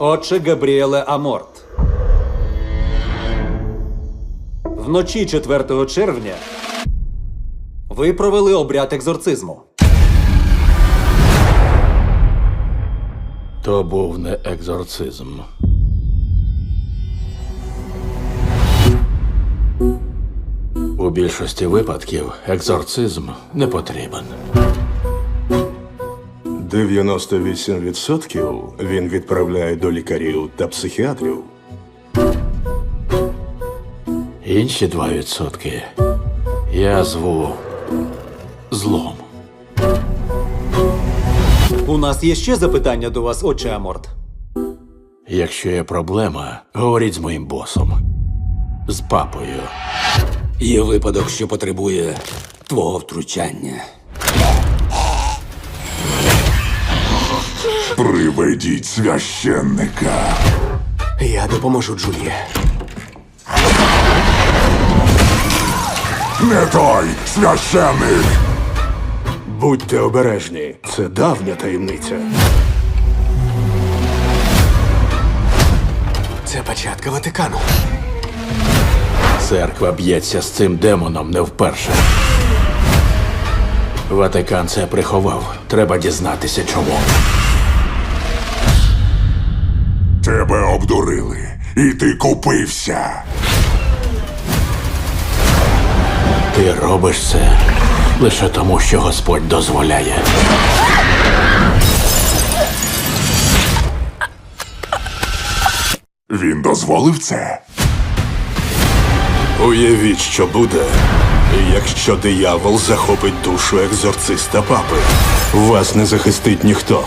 Отче Габріеле Аморт. Вночі 4 червня ви провели обряд екзорцизму. То був не екзорцизм. У більшості випадків екзорцизм не потрібен. 98% він відправляє до лікарів та психіатрів. Інші 2% я зву злом. У нас є ще запитання до вас, отче Аморт. Якщо є проблема, говоріть з моїм босом. З папою. Є випадок, що потребує твого втручання. Приведіть священника. Я допоможу Джулії. Не той священник. Будьте обережні, це давня таємниця. Це початка Ватикану. Церква б'ється з цим демоном не вперше. Ватикан це приховав. Треба дізнатися чому. Тебе обдурили, і ти купився. Ти робиш це лише тому, що Господь дозволяє. Він дозволив це. Уявіть, що буде, якщо диявол захопить душу екзорциста папи. Вас не захистить ніхто.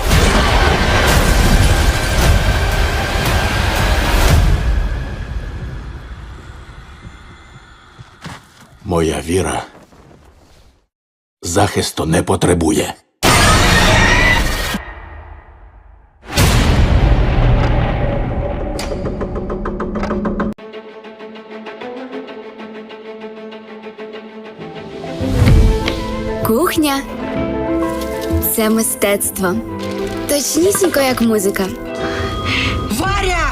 Моя віра захисту не потребує. Кухня це мистецтво. Точнісінько як музика. Варя!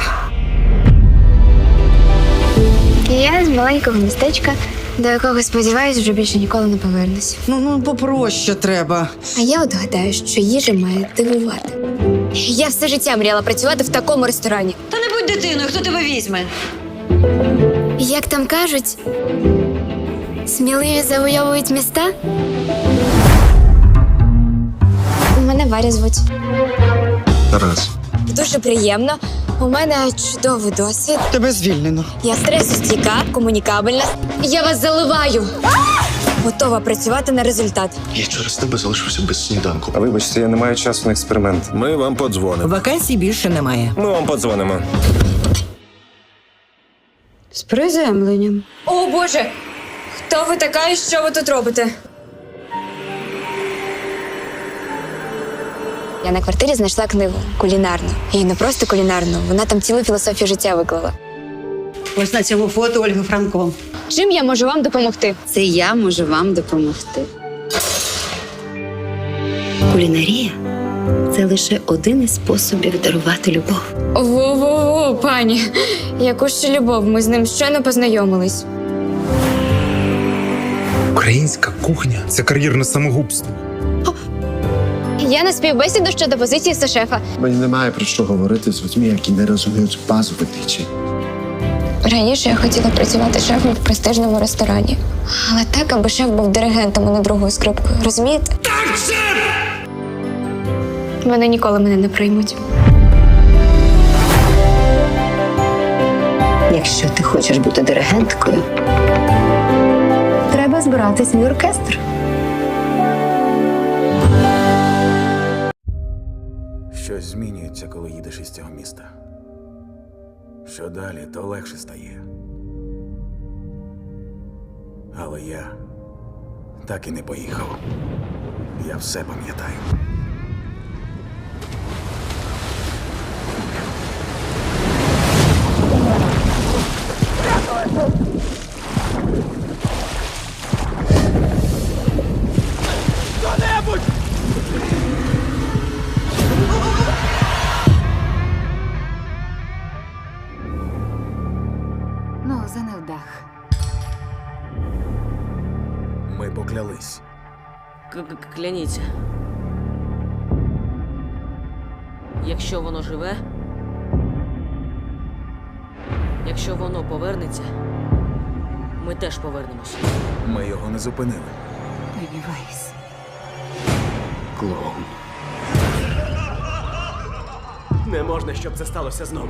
Я з маленького містечка, до якого сподіваюсь, вже більше ніколи не повернусь. Ну ну попроще треба. А я от гадаю, що їжа має дивувати. Я все життя мріяла працювати в такому ресторані. Та не будь дитиною, хто тебе візьме? Як там кажуть, сміливі завойовують міста. Мене Варя звуть. Тарас. Дуже приємно. У мене чудовий досвід. Тебе звільнено. Я стресостійка, комунікабельна. Я вас заливаю. Готова працювати на результат. Я через тебе залишився без сніданку. А вибачте, я не маю часу на експеримент. Ми вам подзвонимо. Вакансій більше немає. Ми вам подзвонимо. З приземленням. О Боже! Хто ви така і що ви тут робите? Я на квартирі знайшла книгу кулінарну. І не просто кулінарну, вона там цілу філософію життя виклала. Ось на цьому фото Ольга Франко. Чим я можу вам допомогти? Це я можу вам допомогти. Кулінарія це лише один із способів дарувати любов. Во-во-во, пані. Яку ще любов, ми з ним щойно познайомились. Українська кухня це кар'єрне самогубство. Я на співбесіду щодо позиції шефа. Мені немає про що говорити з людьми, які не розуміють базових речей. Раніше я хотіла працювати шефом в престижному ресторані. Але так, аби шеф був диригентом, а не другою скрипкою. Розумієте? Так, шеф! Вони ніколи мене не приймуть. Якщо ти хочеш бути диригенткою, треба збирати свій оркестр. Щось змінюється, коли їдеш із цього міста. Що далі, то легше стає. Але я так і не поїхав. Я все пам'ятаю. Кляніться. Якщо воно живе, якщо воно повернеться, ми теж повернемось. Ми його не зупинили. Пеннівайс. Клоун. Не можна, щоб це сталося знову.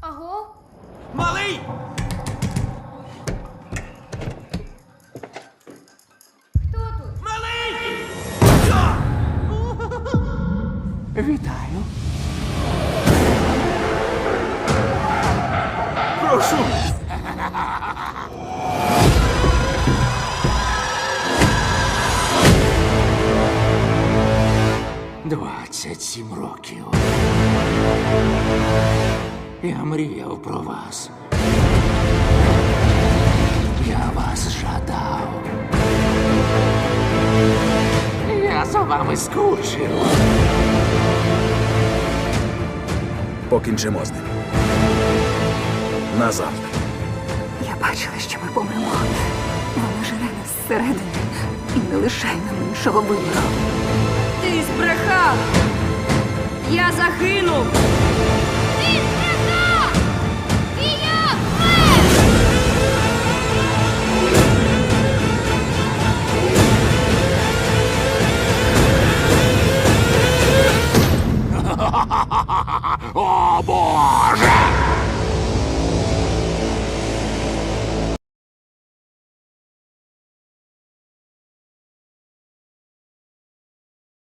Аго? Малий! Вітаю. Прошу! Двадцять сім років. Я мріяв про вас. Я вас жадав. Я за вами скучив. Покінчимо з ним. Назавжди. Я бачила, що ми помремо. Вона жере нас зсередини і не лишає нам іншого вибору. Ти збрехав! Я загинув! Ти збрехав! І я о, Боже!